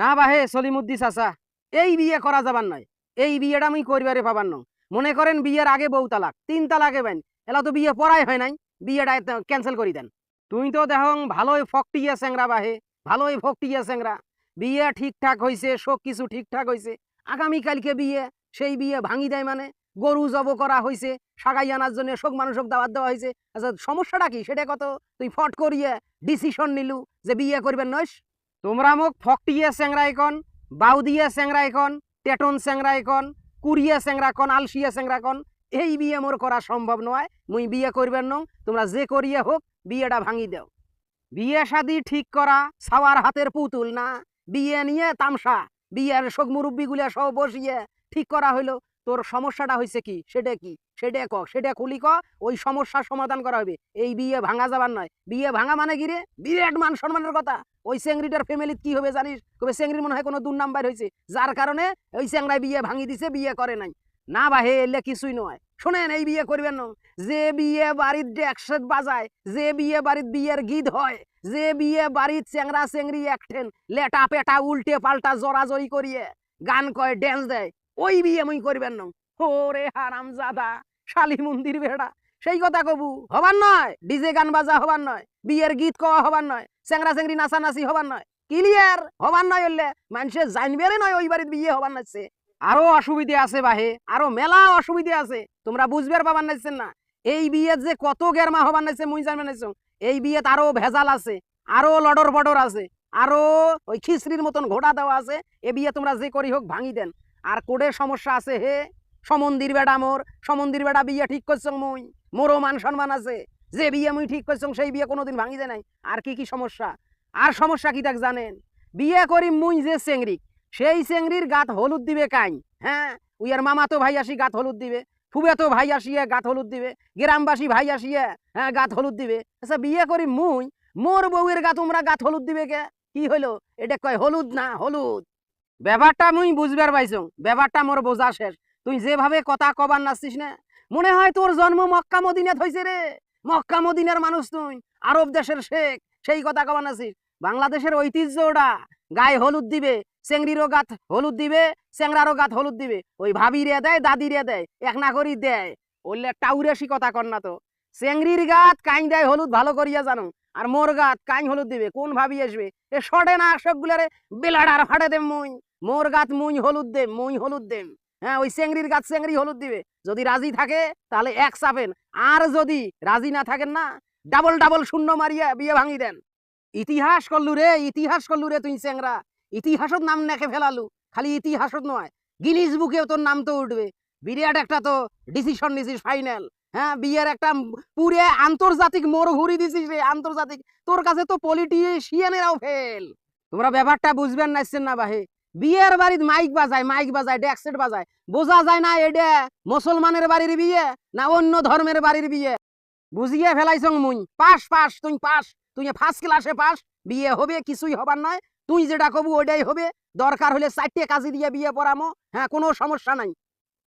না বাহে সলিমুদ্দি চাচা, এই বিয়ে করা যাবার নয়। এই বিয়েটা আমি করবারে পাবার নয়। মনে করেন বিয়ের আগে বউ তালাক, তিন তালাকে বেন, এলা তো বিয়ে পড়াই হয় নাই, বিয়েটা ক্যান্সেল করি দেন। তুই তো দেখ ভালোই ফকটিয়ে স্যাংরা বাহে, ভালোই ফকটিয়ে স্যাংরা বিয়ে ঠিকঠাক হয়েছে সব কিছু ঠিকঠাক হয়েছে আগামীকালকে বিয়ে, সেই বিয়ে ভাঙি দেয় মানে গরু জব করা হয়েছে সাগাই আনার জন্য শোক মানুষক দাওয়াত দেওয়া হয়েছে আচ্ছা সমস্যাটা কি? সেটা কত? তুই ফট করিয়ে ডিসিশন নিলু যে বিয়ে করবেন নইস? তোমরা মোক ফকটিয়ে এখন বাউদিয়ে এখন টেটন স্যাংরা এখন কুড়িয়ে স্যাংরা কন আলসিয়ে স্যাংরা কন এই বিয়ে মোর করা সম্ভব নয় মুই বিয়ে করবেন নং, তোমরা যে করিয়ে হোক বিয়েটা ভাঙি দাও। বিয়ে শাদি ঠিক করা সাওয়ার হাতের পুতুল না, বিয়ে নিয়ে তামসা, বিয়ের শোক মুরব্বীগুলা সব বসিয়ে ঠিক করা হইল। তোর সমস্যাটা হয়েছে কি? সেটা কি? সেটা ক? সেটা খুলি ক, ওই সমস্যার সমাধান করা হবে এই বিয়ে ভাঙা যাবার নয়। বিয়ে ভাঙা মানে কি রে? বিরাট মান সম্মানের কথা। ওই চেংড়িটার ফ্যামিলিত কি হবে জানিস? কবে চেংড়ির মনে হয় কোনো দুর্নাম্বার হয়েছে যার কারণে ওই চেংড়ায় বিয়ে ভাঙি দিছে, বিয়ে করে নাই। না বাহে, এলে কিছুই নয়। শোনেন, এই বিয়ে করবেন না। যে বিয়ে বাড়ির ডেকসেট বাজায়, যে বিয়ে বাড়ির বিয়ের গীত হয়, যে বিয়ে বাড়ির চেংড়া চেংড়ি একঠেন লেটা পেটা উল্টে পাল্টা জড়াজড়ি করিয়ে গান কয় ড্যান্স দেয়। ওই বিয়ে মুই করবেন না। ওরে হারাম জাদা শালি মন্দির বেড়া, সেই কথা কবু, হবার নয়, ডিজে গান বাজা হবার নয়, বিয়ের গীত কওয়া হবার নয় চেংরা চেংড়ি নাচানাচি হবার নয়, ক্লিয়ার, হবার নয় হলে মানুষে জানবেরে নয় ওই বাড়ির বিয়ে হবার নাচছে। আরও অসুবিধে আছে বাহে, আরও মেলা অসুবিধে আছে, তোমরা বুঝবার পাবার নাইছেন না। এই বিয়ে যে কত গেরমা হবার নাইছে মুই জানবে নাইছো এই বিয়েত আরও ভেজাল আছে, আরও লডর বডর আছে, আরও ওই খিচড়ির মতন ঘোড়া দেওয়া আছে, এ বিয়ে তোমরা যে করি হোক ভাঙি দেন। আর কোডের সমস্যা আছে হে? সমন্দির বেড়া মোর, সমন্দির বেড়া বিয়ে ঠিক করছং মুই, মোরও মান সম্মান আছে। যে বিয়ে মুই ঠিক করছং সেই বিয়ে কোনোদিন ভাঙি দেয় নাই। আর কি কি সমস্যা? আর সমস্যা কি তাক জানেন? বিয়ে করি মুই যে চেংড়ি সেই চেংড়ির গাত হলুদ দিবে কাই হ্যাঁ? উইয়ার মামা তো ভাই আসি গাত হলুদ দিবে ফুবে তো ভাই আসিয়ে গাত হলুদ দিবে, গ্রামবাসী ভাই আসিয়ে হ্যাঁ গাত হলুদ দিবে। আচ্ছা বিয়ে করি মুই, মোর বউয়ের গা তোমরা গাত হলুদ দিবে কে? কি হইল? এটা কয় হলুদ না হলুদ? ব্যাপারটা মুই বুঝবার পাইছো, ব্যাপারটা মোর বোঝা শেষ। তুই যেভাবে কথা কবার নাচছিস না, মনে হয় তোর জন্ম মক্কা মদিনাত হয়েছে রে। মক্কা মদিনার মানুষ তুই, আরব দেশের শেখ, সেই কথা কবার নাচিস বাংলাদেশের ঐতিহ্য ওটা, গায়ে হলুদ দিবে, চেংড়িরও গাত হলুদ দিবে, চেংড়ারও গাত হলুদ দিবে। ওই ভাবিরে দেয়, দাদিরে দেয়, এক না করি দেয়। ওলে টাউরেসি কথা কর না তো। চেংড়ির গাত কাইন দেয় হলুদ ভালো করিয়া জানো, আর মোর গাত কাইন হলুদ দিবে, কোন ভাবি আসবে? এ সডে না সবগুলারে বেলাডার ফাটে দেম মুই। মোর গাত মুই হলুদ দেম, মুই হলুদ দেম। হ্যাঁ ওই চেংড়ির গাছ চেংড়ি হলুদ দিবে। যদি রাজি থাকে, তাহলে এক চাপেন আর যদি রাজি না থাকেন না, ডাবল ডাবল শূন্য মারিয়া বিয়ে ভাঙি দেন। ইতিহাস করলু রে, ইতিহাস করলু রে তুই চেংরা ইতিহাসত নাম নেকে ফেলালু, খালি ইতিহাসত নয়। গিনিস বুকেও তোর নাম তো উঠবে। বিরাট একটা তো ডিসিশন নিছিস ফাইনাল হ্যাঁ বিয়ের একটা পুরে আন্তর্জাতিক মোড় ঘুরি দিছিস রে, আন্তর্জাতিক। তোর কাছে তো পলিটিশিয়ানেরাও ফেল তোমরা ব্যাপারটা বুঝবেন নাইছেন না বাহে। বিয়ের বাড়ির মাইক বাজায় মাইক বাজায় ডেকসেট বাজায়। বোঝা যায় না এটা মুসলমানের বাড়ির বিয়ে না অন্য ধর্মের বাড়ির বিয়ে? বুঝিয়ে ফেলাইছং মুই পাস পাস, তুই পাস। তুই ফার্স্ট ক্লাসে পাস। বিয়ে হবে, কিছুই হবার নয় তুই যেটা কবু ওটাই হবে। দরকার হলে চারটে কাজে দিয়ে বিয়ে পড়ামো। হ্যাঁ কোনো সমস্যা নাই।